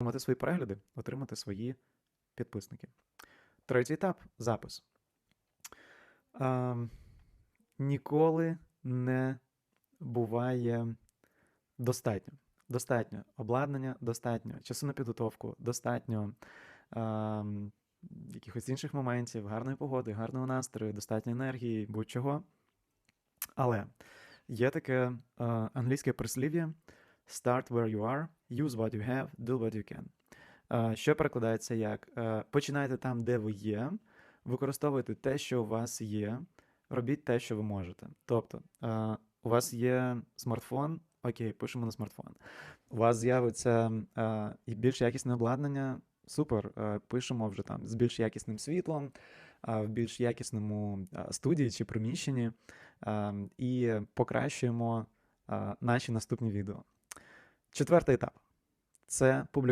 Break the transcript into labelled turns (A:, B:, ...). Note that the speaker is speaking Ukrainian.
A: отримати свої перегляди, отримати свої підписники. Третій етап запис. Ем, ніколи не буває достатньо. Достатньо обладнання, достатньо часу на підготовку, достатньо ем, якихось інших моментів, гарної погоди, гарного настрою, достатньо енергії, будь-чого. Але є таке е, англійське прислів'я Start where you are, use what you have, do what you can. Що перекладається як е, починайте там, де ви є, використовуйте те, що у вас є, робіть те, що ви можете. Тобто, е, у вас є смартфон, окей, пишемо на смартфон. У вас з'явиться е, більш якісне обладнання, супер, пишемо вже там з більш якісним світлом, в більш якісному студії чи приміщенні, і покращуємо наші наступні відео. Четвертий етап це публікація.